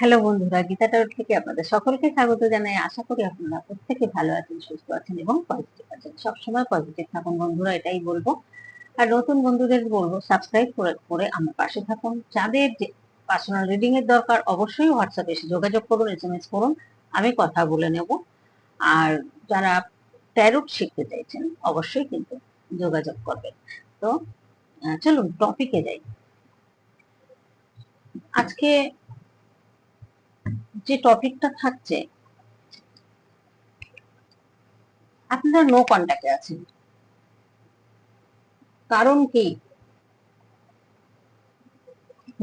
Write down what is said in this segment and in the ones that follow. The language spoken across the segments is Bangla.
হ্যালো বন্ধুরা, গীতা টাওয়ার থেকে আপনাদের সকলকে স্বাগত জানাই। আশা করি আপনারা প্রত্যেকে ভালো আছেন, সুস্থ আছেন এবং পজিটিভ আছেন। সবসময় পজিটিভ থাকুন বন্ধুরা, এটাই বলব। আর নতুন বন্ধুদের বলব সাবস্ক্রাইব করে করে আমার পাশে থাকুন। যাদের যে পার্সোনাল রিডিং এর দরকার, অবশ্যই হোয়াটসঅ্যাপে এসে যোগাযোগ করুন এস এম এস করুন, আমি কথা বলে নেব। আর যারা ট্যারোট শিখতে চাইছেন, অবশ্যই কিন্তু যোগাযোগ করবেন। তো চলুন টপিকে যাই। আজকে যে টপিকটা থাকছে, আপনারা নো কন্ট্যাক্টে আছেন। কারণ কি?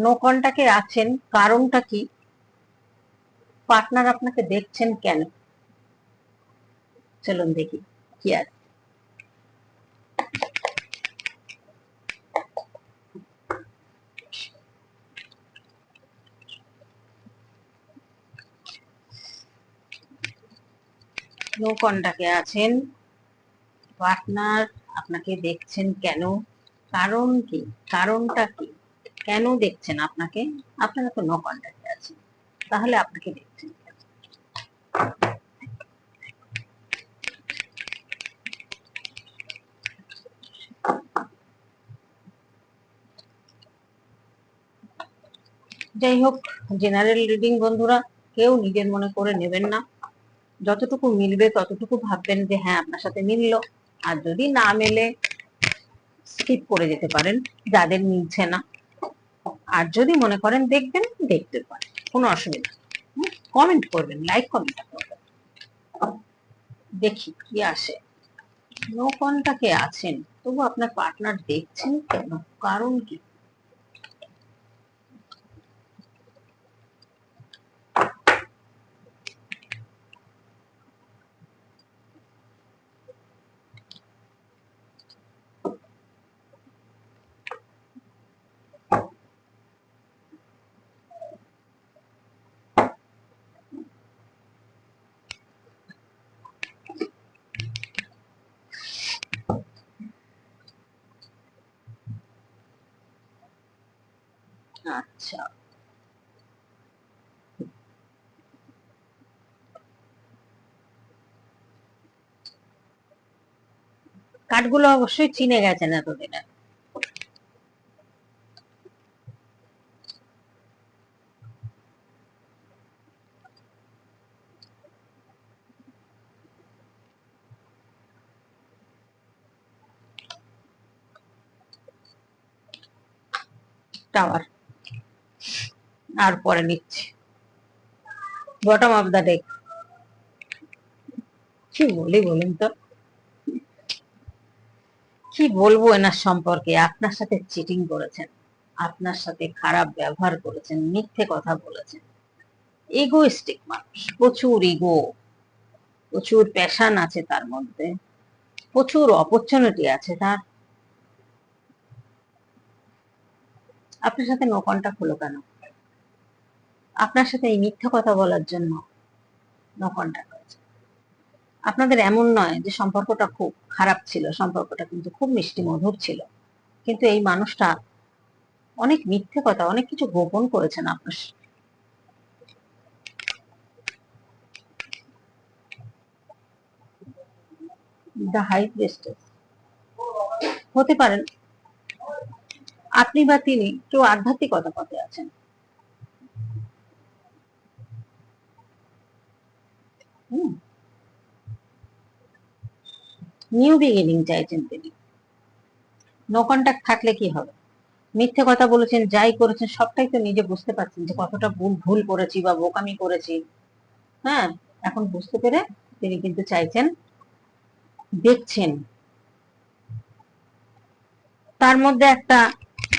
নো কন্ট্যাক্টে আছেন, কারণটা কি? পার্টনার আপনাকে দেখছেন কেন? চলুন দেখি, কি আছে। নো কন্ট্যাক্টে আছেন। পার্টনার আপনাকে দেখছেন কেন? কারণ কি? কারণটা কি? কেন দেখছেন আপনাকে? আপনারা তো নো কন্ট্যাক্টে আছেন। তাহলে আপনাকে দেখছেন যাই হোক জেনারেল রিডিং বন্ধুরা, কেউ নিজের মনে করে নেবেন না। যতটুকু মিলবে, ততটুকু ভাববেন যে হ্যাঁ আপনার সাথে মিললো। আর যদি না মেলে স্কিপ করে যেতে পারেন, যাদের মিলছে না। আর যদি মনে করেন দেখবেন, দেখতে পারেন, কোনো অসুবিধা কমেন্ট করবেন লাইক কমেন্ট করবেন। দেখি কি আসে। নো কন্টাকে আছেন? তবু আপনার পার্টনার দেখছেন কেন? কারণ কি? আচ্ছা। কাঠগুলো অবশ্যই চিনে গেছেন এতদিনে। টাওয়ার। আর পরে নিচ্ছি। বটম অফ দ্য ডেক কি বলি বলুন তো? কি বলব এনার সম্পর্কে? আপনার সাথে চিটিং করেছেন, আপনার সাথে খারাপ ব্যবহার করেছেন, মিথ্যে কথা বলেছেন। ইগোইস্টিক মানুষ, প্রচুর ইগো প্রচুর প্যাশন আছে তার মধ্যে, প্রচুর অপরচুনিটি আছে তার। আপনার সাথে নো কন্টাক্ট হলো কেন? আপনার সাথে এই মিথ্যা কথা বলার জন্য নো কন্টাক্ট হয়েছে। আপনাদের এমন নয় যে সম্পর্কটা খুব খারাপ ছিল, সম্পর্কটা কিন্তু খুব মিষ্টি মধুর ছিল। কিন্তু এই মানুষটা অনেক মিথ্যে কথা, অনেক কিছু গোপন করেছেন আপনার দ্য হাই হতে পারেন আপনি বা তিনি কেউ আধ্যাত্মিকতা পথে আছেন। নিউ বিগিনিং চাইছেন তিনি নো কন্ট্যাক্ট থাকলে কি হবে? মিথ্যে কথা বলেছেন, যাই করেছেন, সবটাই তো নিজে বুঝতে পারছেন যে কতটা ভুল ভুল করেছি বা বোকামি করেছি। হ্যাঁ এখন বুঝতে পেরে তিনি কিন্তু চাইছেন, দেখছেন। তার মধ্যে একটা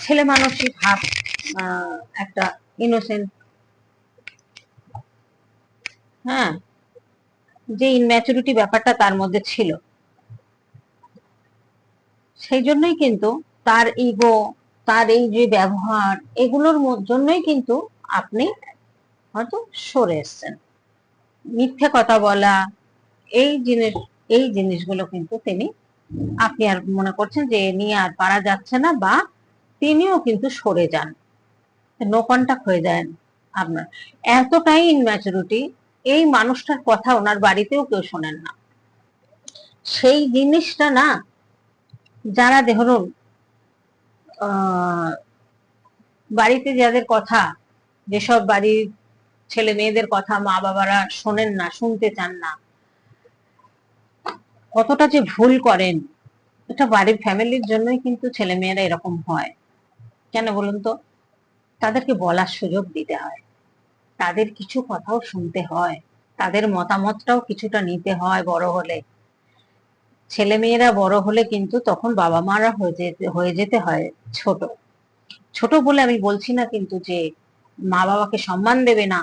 ছেলে মানসিক ভাব একটা ইনোসেন্ট হ্যাঁ যে ইনম্যাচুরিটি ব্যাপারটা তার মধ্যে ছিল। সেই জন্যই কিন্তু তার ইগো তার এই যে ব্যবহার, এগুলোর জন্যই কিন্তু আপনি হয়তো সরে এসছেন। মিথ্যে কথা বলা, এই জিনিস, এই জিনিসগুলো কিন্তু তিনি, আপনি আর মনে করছেন যে নিয়ে আর পারা যাচ্ছে না বা তিনিও কিন্তু সরে যান। নো কন্টাক্ট হয়ে যান আপনার। এতটাই ইনম্যাচুরিটি এই মানুষটার কথা ওনার বাড়িতেও কেউ শোনেন না। সেই জিনিসটা না, যারা ধরুন বাড়িতে যাদের কথা, যেসব বাড়ির ছেলে মেয়েদের কথা মা বাবারা শোনেন না, শুনতে চান না, কতটা যে ভুল করেন, এটা বাড়ির ফ্যামিলির জন্যই কিন্তু ছেলে মেয়েরা এরকম হয়। কেন বলুন তো? তাদেরকে বলার সুযোগ দিতে হয়। তাদের কিছু কথাও শুনতে হয়। তাদের মতামতটাও কিছুটা নিতে হয় বড় হলে। ছেলে মেয়েরা বড় হলে কিন্তু তখন বাবা মারা হয়ে যেতে হয়ে যেতে হয় ছোট। ছোট বলে আমি বলছি না কিন্তু যে মা বাবাকে সম্মান দেবে না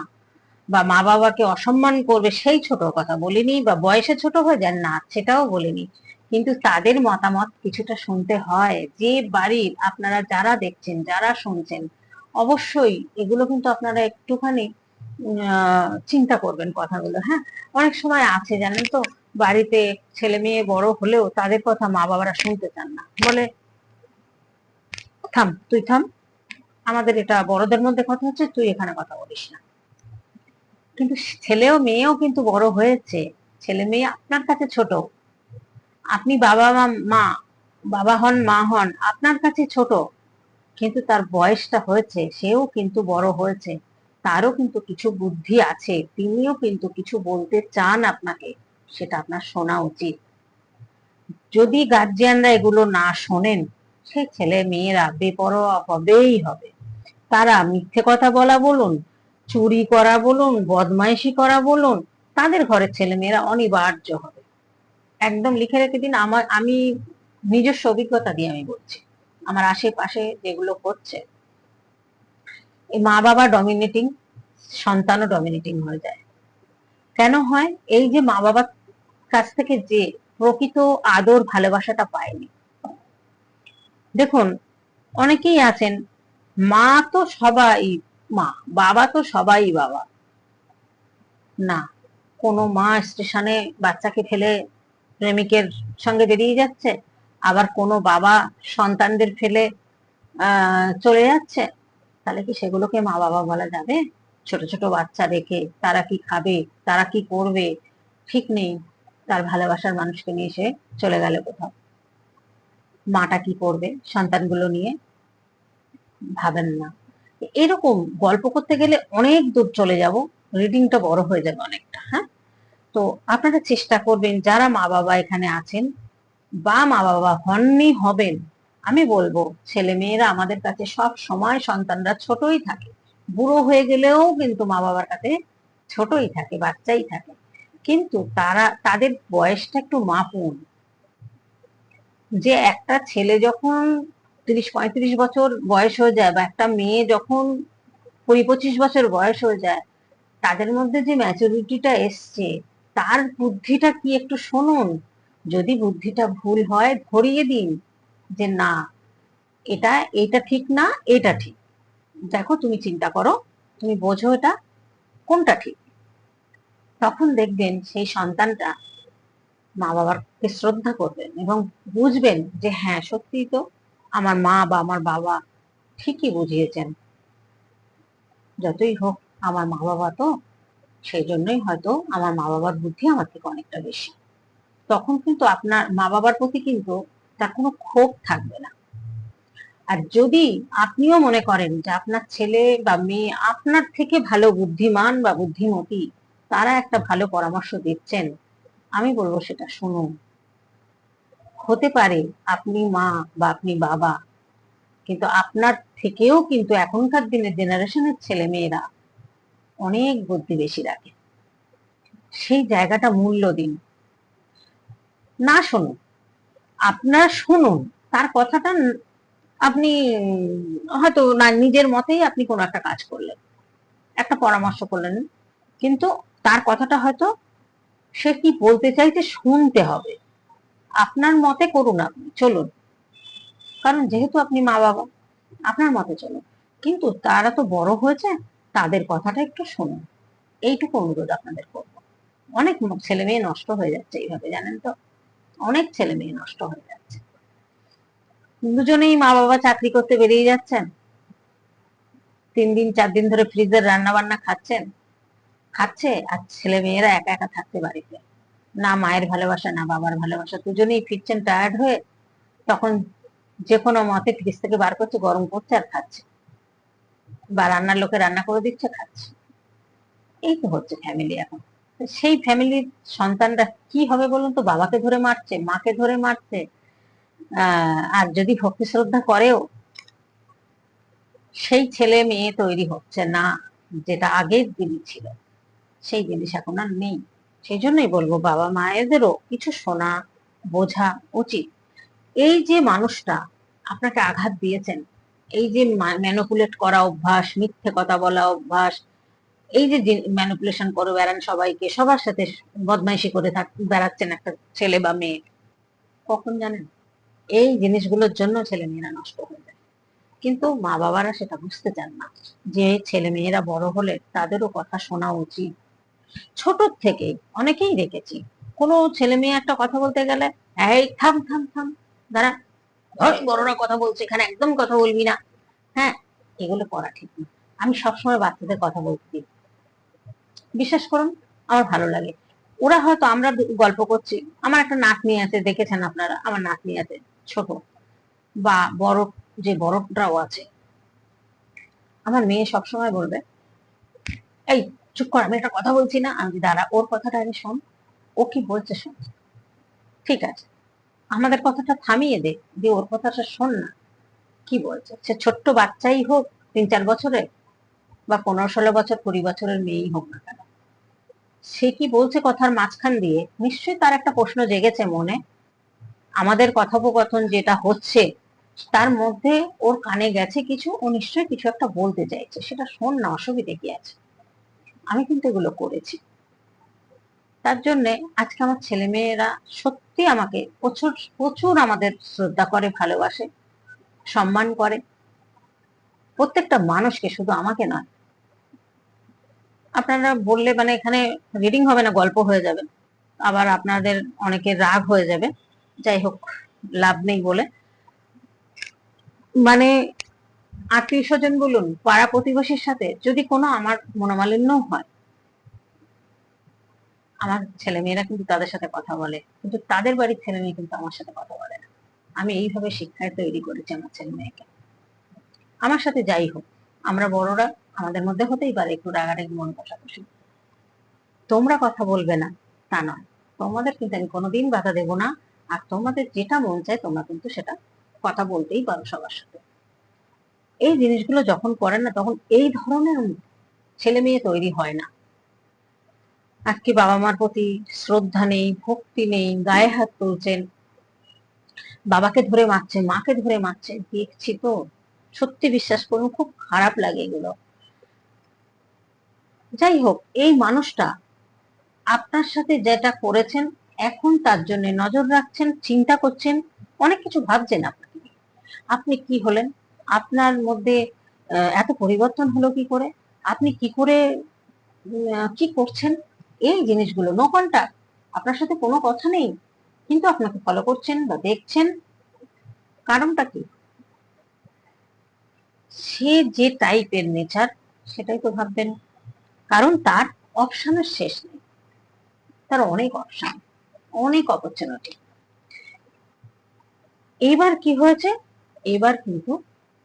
বা মা বাবাকে অসম্মান করবে সেই ছোট কথা বলিনি বা বয়সে ছোট হয়ে যান না, সেটাও বলিনি। কিন্তু তাদের মতামত কিছুটা শুনতে হয়। যে বাড়ির আপনারা যারা দেখছেন, যারা শুনছেন, অবশ্যই এগুলো কিন্তু আপনারা একটুখানি চিন্তা করবেন কথাগুলো হ্যাঁ? অনেক সময় আছে, জানেন তো, বাড়িতে ছেলে মেয়ে বড় হলেও তাদের কথা মা বাবারা শুনতে চান না। বলে, থাম, তুই থাম। আমাদের এটা বড়দের মধ্যে কথা হচ্ছে, তুই এখানে কথা বলিস না। কিন্তু ছেলেও মেয়েও কিন্তু বড় হয়েছে। ছেলে মেয়ে আপনার কাছে ছোট। আপনি বাবা মা, বাবা হন, মা হন, আপনার কাছে ছোট। কিন্তু তার বয়সটা হয়েছে, সেও কিন্তু বড় হয়েছে। তারও কিন্তু কিছু বুদ্ধি আছে, তিনিও কিন্তু কিছু বলতে চান আপনাকে, সেটা আপনার শোনা উচিত। যদি গার্জিয়ানরা এগুলো না শোনেন, সে ছেলে মেয়েরা বেপরোয়া হবেই হবে। তারা মিথ্যে কথা বলা বলুন, চুরি করা বলুন, বদমাইশি করা বলুন, তাদের ঘরের ছেলে মেয়েরা অনিবার্য হবে। একদম লিখে রেখে দিন, আমার, আমি নিজস্ব অভিজ্ঞতা দিয়ে আমি বলছি। আমার আশেপাশে যেগুলো হচ্ছে মা বাবা ডমিনেটিং সন্তানও ডমিনেটিং হয়ে যায়। কেন হয়? এই যে মা বাবার কাছ থেকে যে প্রকৃত আদর ভালোবাসাটা পায়নি। দেখুন, অনেকেই আছেন, মা তো সবাই মা, বাবা তো সবাই বাবা। না, কোনো মা স্টেশনে বাচ্চাকে ফেলে প্রেমিকের সঙ্গে বেরিয়ে যাচ্ছে, আবার কোনো বাবা সন্তানদের ফেলে চলে যাচ্ছে। তাহলে কি সেগুলোকে মা বাবা বলা যাবে? ছোট ছোট বাচ্চা রেখে তারা কি খাবে, তারা কি করবে? ঠিক নেই। তার ভালোবাসার মানুষকে নিয়ে সে চলে গেল কোথাও। মাটা কি করবে সন্তানগুলো নিয়ে? ভাবেন না। এরকম গল্প করতে গেলে অনেক দূর চলে যাব রিডিংটা বড় হয়ে যাবে অনেকটা হ্যাঁ? তো আপনারা চেষ্টা করবেন, যারা মা বাবা এখানে আছেন বা মা বাবা হননি, হবেন। আমি বলব ছেলে মেয়েরা আমাদের কাছে সব সময় সন্তানরা ছোটই থাকে। বুড়ো হয়ে গেলেও কিন্তু মা বাবার কাছে ছোটই থাকে, বাচ্চাই থাকে। কিন্তু তারা, তাদের বয়সটা একটু মাপুন। যে একটা ছেলে যখন তিরিশ, পঁয়ত্রিশ বছর বয়স হয়ে যায় বা একটা মেয়ে যখন কুড়ি, পঁচিশ বছর বয়স হয়ে যায়, তাদের মধ্যে যে ম্যাচুরিটিটা এসছে, তার বুদ্ধিটা কি একটু শুনুন। যদি বুদ্ধিটা ভুল হয়, ধরিয়ে দিন। যে না, এটা এটা ঠিক না এটা ঠিক। দেখো, তুমি চিন্তা করো, তুমি বোঝো এটা, কোনটা ঠিক? তখন দেখবেন সেই সন্তানটা মা বাবাকে শ্রদ্ধা করবেন এবং বুঝবেন যে হ্যাঁ সত্যি তো আমার মা বা আমার বাবা ঠিকই বুঝিয়েছেন। যতই হোক, আমার মা বাবা তো সেই জন্যই হয়তো আমার মা বাবার বুদ্ধি আমার থেকে অনেকটা বেশি। তখন কিন্তু আপনার মা বাবার প্রতি কিন্তু তার কোনো ক্ষোভ থাকবে না। আর যদি আপনিও মনে করেন যে আপনার ছেলে বা মেয়ে আপনার থেকে ভালো বুদ্ধিমান বা বুদ্ধিমতী, তারা একটা ভালো পরামর্শ দিচ্ছেন, আমি বলব সেটা শুনুন। হতে পারে আপনি মা বা আপনি বাবা, কিন্তু আপনার থেকেও কিন্তু এখনকার দিনের জেনারেশনের ছেলে মেয়েরা অনেক বুদ্ধি বেশি রাখে। সেই জায়গাটা মূল্য দিন। না শুনুন। আপনার শুনুন, তার কথাটা আপনি হয়তো না, নিজের মতেই আপনি কোনো একটা কাজ করলেন, একটা পরামর্শ করলেন, কিন্তু তার কথাটা হয়তো সে কি বলতে চাইছে শুনতে হবে। আপনার মতে করুন আপনি, চলুন। কারণ যেহেতু আপনি মা বাবা, আপনার মতে চলুন। কিন্তু তারা তো বড় হয়েছে, তাদের কথাটা একটু শুনুন। এইটুকু অনুরোধ আপনাদের করব। অনেক ছেলে মেয়ে নষ্ট হয়ে যাচ্ছে, এইভাবে, জানেন তো? অনেক ছেলে মেয়ে নষ্ট হয়ে যাচ্ছে। দুজনেই মা বাবা চাকরি করতে বেরিয়ে যাচ্ছেন। তিন দিন, চার দিন ধরে ফ্রিজের রান্না বান্না খাচ্ছেন। খাচ্ছে, আর ছেলে মেয়েরা একা একা থাকতে বাড়িতে। না মায়ের ভালোবাসা, না বাবার ভালোবাসা, দুজনেই ফিরছেন টায়ার্ড হয়ে। তখন যে কোনো মতে ফ্রিজ থেকে বার করছে, গরম করছে আর খাচ্ছে। বা রান্নার লোকে রান্না করে দিচ্ছে, খাচ্ছে। এই তো হচ্ছে ফ্যামিলি এখন। সেই ফ্যামিলির সন্তানরা কি হবে বলুন তো? বাবাকে ধরে মারছে, মাকে ধরে মারছে আর যদি ভক্তি শ্রদ্ধা করেও সেই ছেলে মেয়ে তৈরি হচ্ছে না, যেটা আগের দিনই ছিল, সেই জিনিস এখন আর নেই। সেই জন্যই বলব বাবা মায়েদেরও কিছু শোনা, বোঝা উচিত। এই যে মানুষটা আপনাকে আঘাত দিয়েছেন, এই যে ম্যানুপুলেট করা অভ্যাস, মিথ্যে কথা বলা অভ্যাস এই যে ম্যানুপুলেশন করে বেড়ান সবাইকে সবার সাথে বদমাইশি করে বেড়াচ্ছেন একটা ছেলে বা মেয়ে। কখন জানেন? এই জিনিসগুলোর জন্য ছেলে মেয়েরা নষ্ট হয়ে যায়। কিন্তু মা বাবারা সেটা বুঝতে চান না যে ছেলে মেয়েরা বড় হলে তাদেরও কথা শোনা উচিত। ছোট থেকে অনেকেই দেখেছি কোনো ছেলে মেয়ে একটা কথা বলতে গেলে এই থাম থাম থাম দাঁড়া ধর, বড়রা কথা বলছে এখানে একদম কথা বলবি না। হ্যাঁ এগুলো করা ঠিক না। আমি সবসময় বাচ্চাদের কথা বলতে দিই বিশ্বাস করুন আমার ভালো লাগে। ওরা হয়তো আমরা গল্প করছি আমার একটা নাতনি আছে দেখেছেন আপনারা? আমার নাতনি আছে ছোট। বা বড় যে বড়টাও আছে। আমার মেয়ে সবসময় বলবে এই চুপ কর আমি একটা কথা বলছি না আমি দাঁড়া ওর কথাটা আগে শোন। ও কি বলছে শোন? ঠিক আছে। আমাদের কথাটা থামিয়ে দে দিয়ে ওর কথাটা শোন না। কি বলছে? সে ছোট্ট বাচ্চাই হোক তিন চার বছরের বা পনেরো ষোলো বছর কুড়ি বছরের মেয়েই হোক না কেন। সে কি বলছে কথার মাঝখান দিয়ে? নিশ্চয়ই তার একটা প্রশ্ন জেগেছে মনে। আমাদের কথোপকথন যেটা হচ্ছে, তার মধ্যে ওর কানে গেছে কিছু, ও নিশ্চয়ই কিছু একটা বলতে চাইছে। সেটা শোন না, অসুবিধে কি আছে? আমি কিন্তু এগুলো করেছি। তার জন্য আজকে আমার ছেলে মেয়েরা সত্যি আমাকে প্রচুর প্রচুর আমাদের শ্রদ্ধা করে, ভালোবাসে, সম্মান করে। প্রত্যেকটা মানুষকে শুধু আমাকে নয় আপনারা বললে মানে এখানে রিডিং হবে না, গল্প হয়ে যাবে। আবার আপনাদের অনেকের রাগ হয়ে যাবে। যাই হোক, লাভ নেই বলে। মানে আত্মীয় স্বজন বলুন, পাড়া প্রতিবেশীর সাথে যদি কোনো আমার মনোমালিন্য হয়, আমার ছেলে মেয়েরা কিন্তু তাদের সাথে কথা বলে, কিন্তু তাদের বাড়ির ছেলে মেয়ে কিন্তু আমার সাথে কথা বলে না। আমি এইভাবে শিক্ষায় তৈরি করেছি আমার ছেলে মেয়েকে। আমার সাথে যাই হোক, আমরা বড়রা আমাদের মধ্যে হতেই পারে একটু রাগারাগি মন কষাকষি। তোমরা কথা বলবে না, তা নয়। তোমাদের কিন্তু আমি কোনোদিন বাধা দেব না, আর তোমাদের যেটা মন চায় তোমরা কিন্তু সেটা কথা বলতেই পারো সবার সাথে। এই জিনিসগুলো যখন করেন না, তখন এই ধরনের ছেলে মেয়ে তৈরি হয় না। আজকে বাবা মার প্রতি শ্রদ্ধা নেই, ভক্তি নেই, গায়ে হাত তুলছেন। বাবাকে ধরে মারছে, মাকে ধরে মারছে, দেখছি তো। সত্যি বিশ্বাস করুন, খুব খারাপ লাগে এগুলো। যাই হোক, এই মানুষটা আপনার সাথে যেটা করেছেন, এখন তার জন্য নজর রাখছেন, চিন্তা করছেন, অনেক কিছু ভাবছেন আপনাকে আপনি কি হলেন? আপনার মধ্যে এত পরিবর্তন হলো কি করে? আপনি কি করে কি করছেন? এই জিনিসগুলো নো কন্টাক্ট আপনার সাথে কোনো কথা নেই। কিন্তু আপনাকে ফলো করছেন বা দেখছেন। কারণটা কি? সে যে টাইপের নেচার সেটাই তো ভাববেন। কারণ তার অপশনের শেষ নেই। তার অনেক অপশন অনেক অপরচুনিটি এবার কি হয়েছে? এবার কিন্তু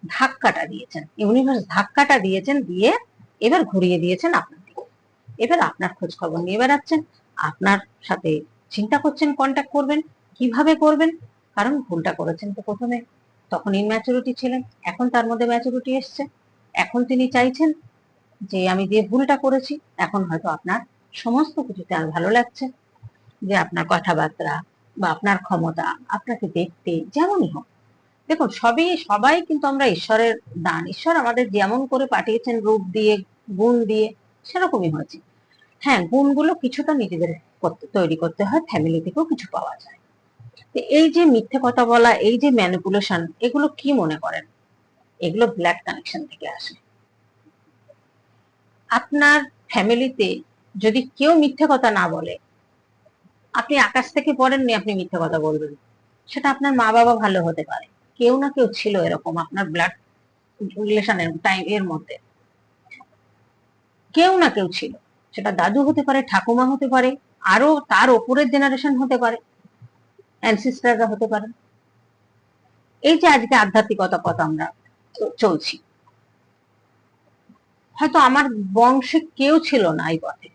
ধাক্কাটা দিয়েছেন ইউনিভার্স ধাক্কাটা দিয়েছেন, দিয়ে এবার ঘুরিয়ে দিয়েছেন আপনাকে এবার আপনার খোঁজ খবর নিয়ে বেড়াচ্ছেন, আপনার সাথে চিন্তা করছেন কন্ট্যাক্ট করবেন, কীভাবে করবেন? কারণ ভুলটা করেছেন তো প্রথমে। তখন ইনম্যাচুরিটি ছিলেন, এখন তার মধ্যে ম্যাচুরিটি এসছে। এখন তিনি চাইছেন যে আমি যে ভুলটা করেছি, এখন হয়তো আপনার সমস্ত কিছুতে আর ভালো লাগছে। যে আপনার কথাবার্তা বা আপনার ক্ষমতা, আপনাকে দেখতে যেমনই হোক। দেখুন, সবই, সবাই কিন্তু আমরা ঈশ্বরের দান। ঈশ্বর আমাদের যেমন করে পাঠিয়েছেন রূপ দিয়ে, গুণ দিয়ে, সেরকমই হয়েছে। হ্যাঁ গুণগুলো কিছুটা নিজেদের করতে, তৈরি করতে হয় ফ্যামিলি থেকেও কিছু পাওয়া যায়। এই যে মিথ্যে কথা বলা, এই যে ম্যানিপুলেশন এগুলো কি মনে করেন? এগুলো ব্ল্যাক কানেকশন থেকে আসে। আপনার ফ্যামিলিতে যদি কেউ মিথ্যে কথা না বলে, আপনি আকাশ থেকে পড়েননি আপনি মিথ্যে কথা বলবেন। সেটা আপনার মা বাবা ভালো হতে পারে। কেউ না কেউ ছিল এরকম আপনার ব্লাড রিলেশনের টাইম এর মধ্যে। কেউ না কেউ ছিল। সেটা দাদু হতে পারে, ঠাকুমা হতে পারে, আরও তার ওপরের জেনারেশন হতে পারে অ্যানসিস্টাররা হতে পারে। এই যে আজকে আধ্যাত্মিকতা কথা আমরা চলছি। হয়তো আমার বংশে কেউ ছিল না এই পথে।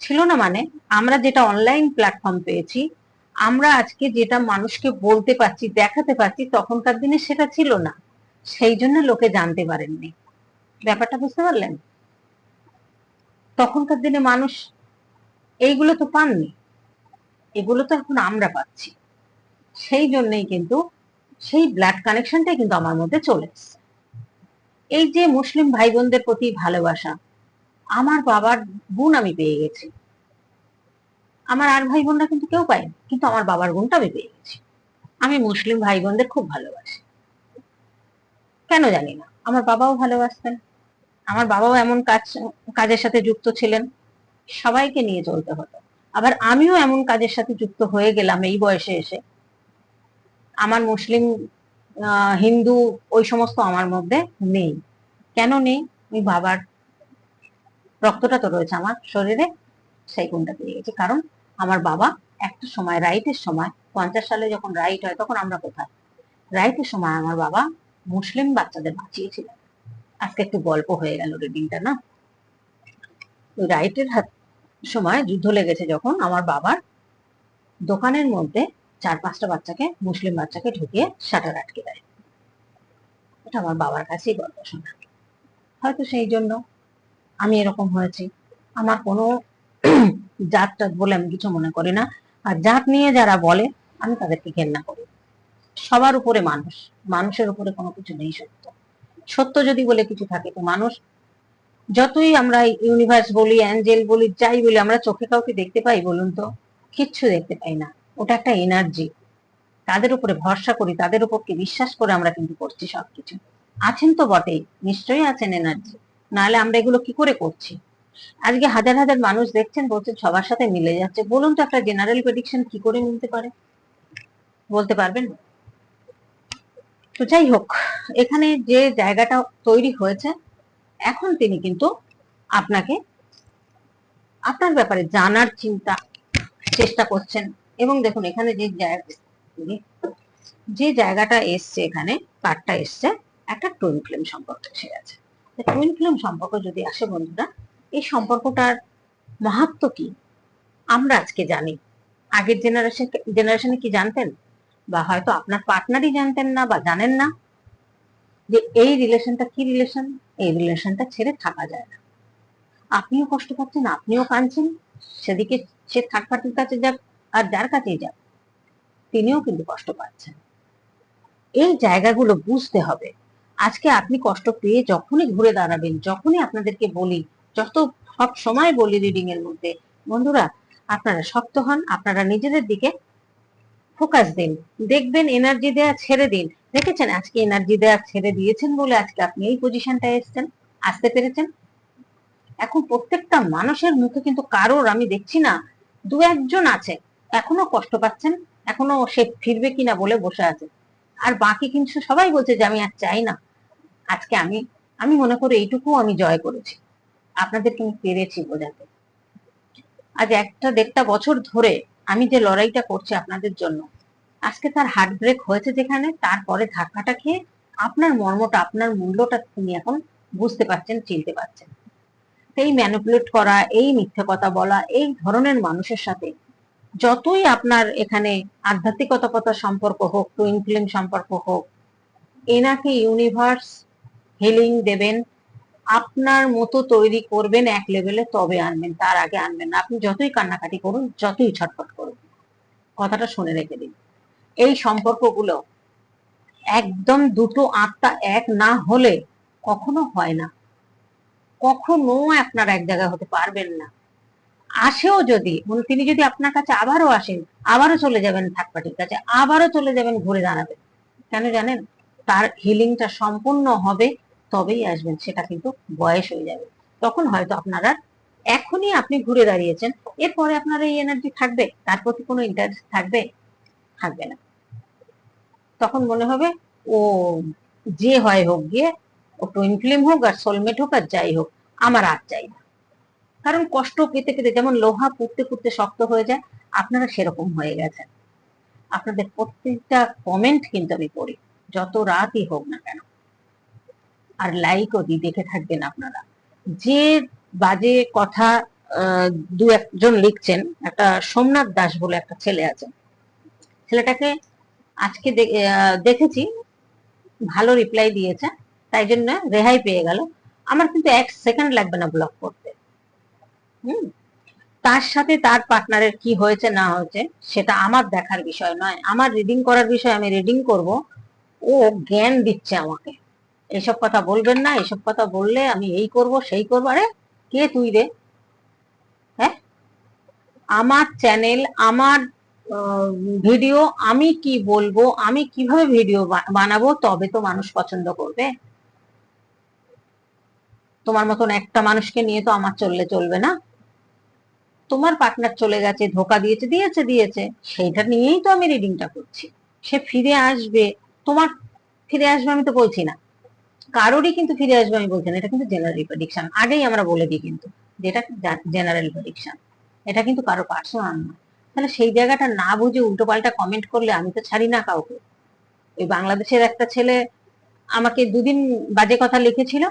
ছিল না মানে? আমরা যেটা অনলাইন প্ল্যাটফর্ম পেয়েছি, আমরা আজকে যেটা মানুষকে বলতে পারছি, দেখাতে পারছি, তখনকার দিনে সেটা ছিল না। সেই জন্য লোকে জানতে পারেননি। ব্যাপারটা বুঝতে পারলেন? তখনকার দিনে মানুষ এইগুলো তো পাননি। এগুলো তো এখন আমরা পাচ্ছি। সেই জন্যই কিন্তু সেই ব্লাড কানেকশনটাই কিন্তু আমার মধ্যে চলে এসছে। এই যে মুসলিম ভাই বোনদের প্রতি ভালোবাসা, আমার বাবার গুণ আমি পেয়ে গেছি। আমার আর ভাই বোনরা কিন্তু কেউ পায়নি কিন্তু আমার বাবার গুণটা আমি পেয়ে গেছি। আমি মুসলিম ভাই বোনদের খুব ভালোবাসি। কেন জানি না, আমার বাবাও ভালোবাসতেন, আমার বাবাও এমন কাজ, কাজের সাথে যুক্ত ছিলেন, সবাইকে নিয়ে চলতে হতো। আবার আমিও এমন কাজের সাথে যুক্ত হয়ে গেলাম এই বয়সে এসে। আমার মুসলিম হিন্দু ওই সমস্ত আমার মধ্যে নেই। কেন নেই? ওই বাবার রক্তটা তো রয়েছে আমার শরীরে, সেই গুণটা পেয়ে গেছি। কারণ আমার বাবা একটা সময় রাইটের সময়, পঞ্চাশ সালে যখন রাইট হয় তখন আমরা কোথায়? রাইটের সময় আমার বাবা মুসলিম বাচ্চাদের বাঁচিয়েছিলেন আজকে একটু গল্প হয়ে গেল রিডিংটা, না? রাইটের হাত সময় যুদ্ধ লেগেছে যখন আমার বাবার দোকানের মধ্যে চার পাঁচটা বাচ্চাকে মুসলিম বাচ্চাকে ঢুকিয়ে শাটার আটকে দেয়। এটা আমার বাবার কাছেই গল্প শোনা। হয়তো সেই জন্য আমি এরকম হয়েছি। আমার কোনো জাত টাত বলে আমি কিছু মনে করি না। আর জাত নিয়ে যারা বলে, আমি তাদেরকে ঘেন্না করি। সবার উপরে মানুষ। মানুষের উপরে কোনো কিছু নেই সত্য। সত্য যদি বলে কিছু থাকে তো মানুষ যতই আমরা ইউনিভার্স বলি অ্যাঞ্জেল বলি, যাই বলি, আমরা চোখে কাউকে দেখতে পাই বলুন তো? কিচ্ছু দেখতে পাই না। ওটা একটা এনার্জি তাদের উপরে ভরসা করি, তাদের উপরকে বিশ্বাস করে আমরা কিন্তু করছি সবকিছু। আছেন তো বটেই, নিশ্চয়ই আছেন এনার্জি নাহলে আমরা এগুলো কি করে করছি? আজকে হাজার হাজার মানুষ দেখছেন, বলছেন সবার সাথে মিলে যাচ্ছে। বলুন তো একটা জেনারেল প্রেডিকশন কি করে মিলতে পারে? বলতে পারবেন? তো যাই হোক, এখানে যে জায়গাটা তৈরি হয়েছে, এখন তিনি কিন্তু আপনাকে, আপনার ব্যাপারে জানার চিন্তা, চেষ্টা করছেন। এবং দেখুন, এখানে যে যে জায়গাটা এসছে এখানে, কার্ডটা এসছে, একটা টুইন ফ্লেম সম্পর্ক এসে গেছে। টুইন ফ্লেম সম্পর্ক যদি আসে বন্ধুরা, এই সম্পর্কটার মাহাত্ম কি? আমরা আজকে জানি। আগের জেনারেশন জেনারেশনে কি জানতেন? বা হয়তো আপনার পার্টনারই জানতেন না বা জানেন না যে এই রিলেশনটা কি রিলেশন এই রিলেশনটা ছেড়ে থাকা যায় না। আপনিও কষ্ট পাচ্ছেন, আপনিও কাঁদছেন, সেদিকে সে থার্ড পার্টির কাছে যাক আর যার কাছেই যাক তিনিও কিন্তু কষ্ট পাচ্ছেন। এই জায়গাগুলো বুঝতে হবে। আজকে আপনি কষ্ট পেয়ে যখনই ঘুরে দাঁড়াবেন, যখনই আপনাদেরকে বলি, যত সব সময় বলি রিডিং এর মধ্যে, বন্ধুরা, আপনারা শক্ত হন, আপনারা নিজেদের দিকে ফোকাস দিন। দেখবেন এনার্জি দেয়া ছেড়ে দিন। দেখেছেন আজকে এনার্জি দেয়া ছেড়ে দিয়েছেন বলে আজকে আপনি এই পজিশনটা এসেছেন, আসতে পেরেছেন? এখন প্রত্যেকটা মানুষের মুখে কিন্তু কারোর, আমি দেখছি না, দু একজন আছে। এখনও কষ্ট পাচ্ছেন? এখনও সে ফিরবে কিনা বলে বসে আছে। আর বাকি কিন্তু সবাই বলছে যে আমি আর চাই না। আজকে আমি আমি মনে করি এইটুকু আমি জয় করেছি। আপনাদেরকে আমি পেরেছি বোঝাতে। আজ একটা দেড়টা বছর ধরে আমি যে লড়াইটা করছি আপনাদের জন্য, আজকে তার হার্ট ব্রেক হয়েছে যেখানে, তারপরে ধাক্কাটা খেয়ে আপনার মর্মটা, আপনার মূল্যটা তিনি এখন বুঝতে পারছেন, চিনতে পারছেন। এই ম্যানিপুলেট করা, এই মিথ্যে কথা বলা, এই ধরনের মানুষের সাথে যতই আপনার এখানে আধ্যাত্মিকতা সম্পর্ক হোক টুইন ফিল্ম সম্পর্ক হোক, এনাকে ইউনিভার্স হিলিং দেবেন, আপনার মতো তৈরি করবেন এক লেভেলে তবে আনবেন, তার আগে আনবেন না। আপনি যতই কান্নাকাটি করুন, যতই ছটফট করুন, কথাটা শুনে রেখে দিন। এই সম্পর্কগুলো একদম দুটো আত্মা এক না হলে কখনো হয় না। কখনো আপনার এক জায়গায় হতে পারবেন না। আসেও যদি তিনি যদি আপনার কাছে আবারও আসেন, আবারও চলে যাবেন থার্ড পার্টির কাছে, আবারও চলে যাবেন ঘুরে দাঁড়াবেন কেন জানেন? তার হিলিংটা সম্পূর্ণ হবে, তবেই আসবেন, সেটা কিন্তু বয়স হয়ে যাবে। তখন হয়তো আপনারা এখনই আপনি ঘুরে দাঁড়িয়েছেন, এরপরে আপনার এই এনার্জি থাকবে, তার প্রতি কোনো ইন্টারেস্ট থাকবে থাকবে না। তখন মনে হবে, ও, যে হয় হোক গিয়ে, ও টুইন ফিল্ম হোক আর সোলমেট হোক আর যাই হোক, আমার আর চাই না। কারণ কষ্ট পেতে পেতে যেমন লোহা পুড়তে পুড়তে শক্ত হয়ে যায়, আপনারা সেরকম হয়ে গেছেন। আপনাদের প্রত্যেকটা কমেন্ট কিন্তু আমি পড়ি, যত রাতই হোক না কেন। আর লাইকও দিই, দেখে থাকবেন আপনারা। যে বাজে কথা দু একজন লিখছেন, একটা সোমনাথ দাস বলে একটা ছেলে আছে। ছেলেটাকে আজকে দেখেছি, ভালো রিপ্লাই দিয়েছে, তাই জন্য রেহাই পেয়ে গেল। আমার কিন্তু এক সেকেন্ড লাগবে না ব্লক করতে। তার সাথে তার পার্টনারের কি হয়েছে, না হয়েছে, সেটা আমার দেখার বিষয় নয়। আমার রিডিং করার বিষয় আমি রিডিং করব। ও জ্ঞান দিচ্ছে আমাকে। এসব কথা বলবেন না, এসব কথা বললে আমি এই করব, সেই করব। আরে, কে তুই রে? হ্যাঁ? আমার চ্যানেল আমার ভিডিও আমি কি বলব, আমি কীভাবে ভিডিও বানাবো, তবে তো মানুষ পছন্দ করবে। তোমার মতন একটা মানুষকে নিয়ে তো আমার চললে চলবে না। তোমার পার্টনার চলে গেছে, ধোকা দিয়েছে দিয়েছে দিয়েছে। সেইটা নিয়েই তো আমি রিডিংটা করছি। সে ফিরে আসবে, তোমার ফিরে আসবে আমি তো বলছি না। কারোরই কিন্তু ফিরে আসবে আমি বলছি না, এটা কিন্তু জেনারেল প্রেডিকশন আগেই আমরা বলে দিই কিন্তু যেটা জেনারেল প্রেডিকশন এটা কিন্তু কারও পার্সোনাল না। তাহলে সেই জায়গাটা না বুঝে উল্টো পাল্টা কমেন্ট করলে আমি তো ছাড়ি না কাউকে। ওই বাংলাদেশের একটা ছেলে আমাকে দুদিন বাজে কথা লিখেছিল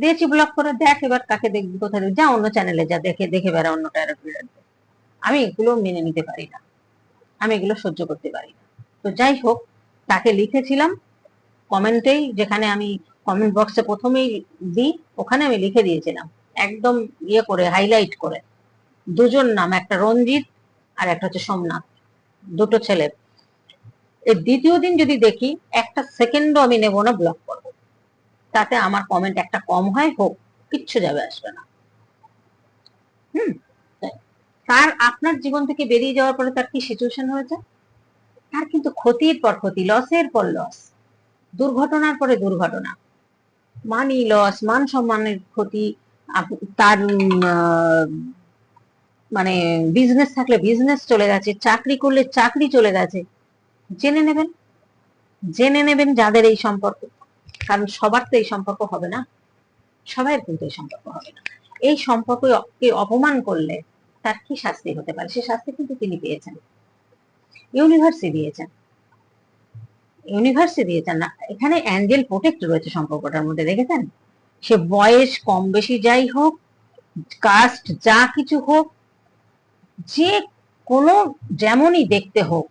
দিয়েছি ব্লক করে দেখ এবার কাকে দেখবি কোথায় যা অন্য চ্যানেলে যা, দেখে দেখে বেড়া অন্য টায়ার আমি এগুলো মেনে নিতে পারি না। আমি এগুলো সহ্য করতে পারি না। তো যাই হোক, তাকে লিখেছিলাম কমেন্টেই যেখানে আমি কমেন্ট বক্সে প্রথমেই দিই, ওখানে আমি লিখে দিয়েছিলাম। একদম ইয়ে করে হাইলাইট করে। দুজন নাম, একটা রঞ্জিত আর একটা হচ্ছে সোমনাথ, দুটো ছেলে। এর দ্বিতীয় দিন যদি দেখি, একটা সেকেন্ডও আমি নেব না ব্লক করব। তাতে আমার কমেন্ট একটা কম হয়, হোক, কিচ্ছু যাবে, আসবে না। হুম তার আপনার জীবন থেকে বেরিয়ে যাওয়ার পরে তার কি সিচুয়েশন হয়েছে? তার কিন্তু ক্ষতির পর ক্ষতি লসের পর লস দুর্ঘটনার পরে দুর্ঘটনা। মানি লস মান সম্মানের ক্ষতি তার মানে বিজনেস থাকলে বিজনেস চলে গেছে, চাকরি করলে চাকরি চলে গেছে। জেনে নেবেন। জেনে নেবেন যাদের এই সম্পর্ক। কারণ সবার তো এই সম্পর্ক হবে না। সবাই কিন্তু এই সম্পর্ক হবে না। এই সম্পর্ককে অপমান করলে তার কি শাস্তি হতে পারে? সে শাস্তি কিন্তু তিনি পেয়েছেন। ইউনিভার্সি দিয়েছেন। ইউনিভার্সি দিয়েছেন না। এখানে অ্যাঞ্জেল প্রোটেক্ট রয়েছে সম্পর্কটার মধ্যে, দেখেছেন? সে বয়স কম বেশি যাই হোক, কাস্ট যা কিছু হোক, যে কোনো যেমনই দেখতে হোক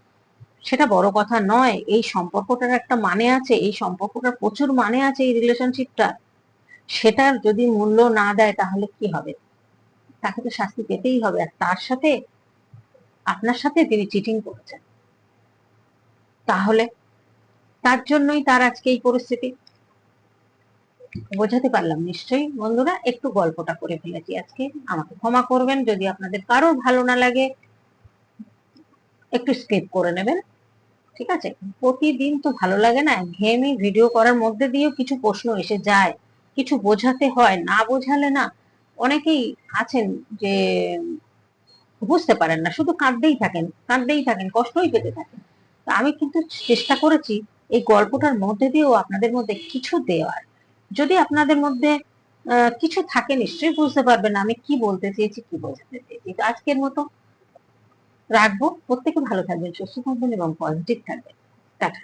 সেটা বড় কথা নয়, এই সম্পর্কটার একটা মানে আছে, এই সম্পর্কটার প্রচুর মানে আছে এই রিলেশনশিপটা সেটার যদি মূল্য না দেয় তাহলে কি হবে? তাকে তো শাস্তি পেতেই হবে আর তার সাথে, আপনার সাথে তিনি চিটিং করেছেন। তাহলে তার জন্যই তার আজকে এই পরিস্থিতি। বোঝাতে পারলাম নিশ্চয়ই। বন্ধুরা, একটু গল্পটা করে ফেলেছি আজকে। আমাকে ক্ষমা করবেন, যদি আপনাদের কারও ভালো না লাগে, একটু স্কিপ করে নেবেন। ঠিক আছে? প্রতিদিন তো ভালো লাগে না ঘেয়েমি ভিডিও করার মধ্যে দিয়েও কিছু প্রশ্ন এসে যায়। কিছু বোঝাতে হয়, না বোঝালে না অনেকেই আছেন যে বুঝতে পারেন না, শুধু কাঁদতেই থাকেন কাঁদতেই থাকেন, কষ্টই পেতে থাকেন। তা আমি কিন্তু চেষ্টা করেছি এই গল্পটার মধ্যে দিয়েও আপনাদের মধ্যে কিছু দেওয়ার। যদি আপনাদের মধ্যে কিছু থাকে নিশ্চয়ই বুঝতে পারবেন আমি কি বলতে চেয়েছি, কি বোঝাতে চেয়েছি। আজকের মতো রাখব প্রত্যেকে ভালো থাকবেন সুস্থ থাকবেন এবং পজিটিভ থাকবেন। টাটা।